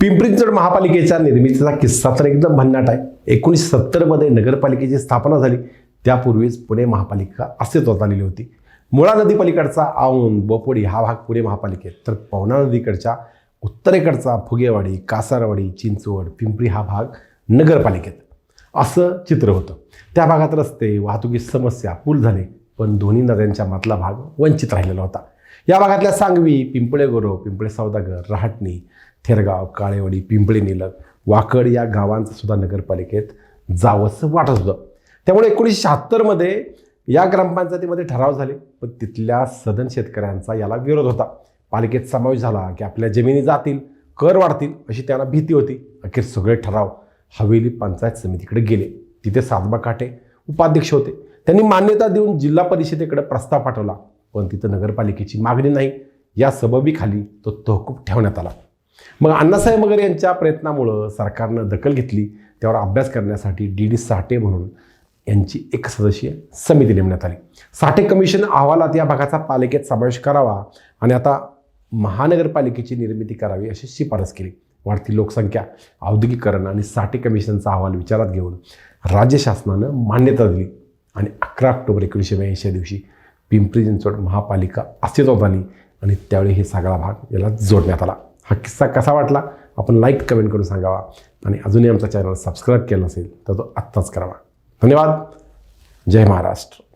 पिंपरी महापालिकेच्या निर्मितीचा किस्सा तर एकदम भन्नाट आहे. एकोणीसशे सत्तरमध्ये नगरपालिकेची स्थापना झाली. त्यापूर्वीच पुणे महापालिका अस्तित्वात आलेली होती. मुळा नदीपलीकडचा पलीकडचा बोपोडी हा भाग पुणे महापालिकेत. तर पवना नदीकडच्या उत्तरेकडचा फुगेवाडी कासारवाडी चिंचवड पिंपरी हा भाग नगरपालिकेत. असं चित्र होतं. त्या भागात रस्ते वाहतुकीची समस्या पूल झाले. पण दोन्ही नद्यांच्या मधला भाग वंचित राहिलेला होता. या भागातल्या सांगवी पिंपळे गोरव पिंपळे सौदागर रहाटणी थेरगाव काळेवाडी पिंपळी निलक वाकड या गावांचं सुद्धा नगरपालिकेत जावंसं वाटत होतं. त्यामुळे एकोणीसशे शहात्तरमध्ये या ग्रामपंचायतीमध्ये ठराव झाले पण तिथल्या सदन शेतकऱ्यांचा याला विरोध होता. पालिकेत समावेश झाला की आपल्या जमिनी जातील कर वाढतील अशी त्यांना भीती होती. अखेर सगळे ठराव हवेली पंचायत समितीकडे गेले. तिथे सातबा काटे उपाध्यक्ष होते. त्यांनी मान्यता देऊन जिल्हा परिषदेकडे प्रस्ताव पाठवला पण तिथं नगरपालिकेची मागणी नाही. या सबबीखाली तो तहकूब ठेवण्यात आला. मग अण्णासाहेब मगर यांच्या प्रयत्नामुळं सरकारनं दखल घेतली. त्यावर अभ्यास करण्यासाठी डी डी साठे म्हणून यांची एक सदस्यीय समिती नेमण्यात आली. साठे कमिशन अहवालात या भागाचा पालिकेत समावेश करावा आणि आता महानगरपालिकेची निर्मिती करावी अशी शिफारस केली. वाढती लोकसंख्या औद्योगिकरण आणि साठे कमिशनचा अहवाल विचारात घेऊन राज्य शासनानं मान्यता दिली. आणि अकरा ऑक्टोबर एकोणीसशे ब्याऐंशी दिवशी पिंपरी चिंचवड महापालिका अस्तित्वात आली आणि त्यावेळी हे सगळा भाग याला जोडण्यात आला. हा किस्सा कसा वाटला आपण लाईक कमेंट करून सांगावा. आणि अजूनही आमचा चॅनल सबस्क्राईब केला नसेल तर तो आत्ताच करावा. धन्यवाद. जय महाराष्ट्र.